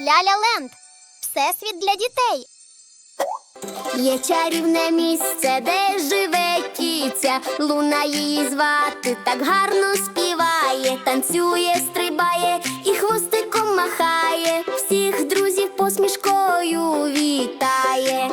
Ляля Ленд. Всесвіт для дітей. Є чарівне місце, де живе кіця. Луна її звати так гарно співає, танцює, стрибає і хвостиком махає. Всіх друзів посмішкою вітає.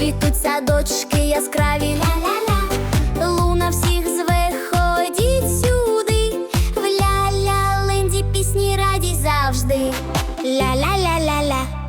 Цвітуть дочки яскраві. Ля-ля-ля, луна всіх зве, ходіть сюди, в ля-ля-ленді пісні раді завжди. Ля-ля-ля-ля-ля.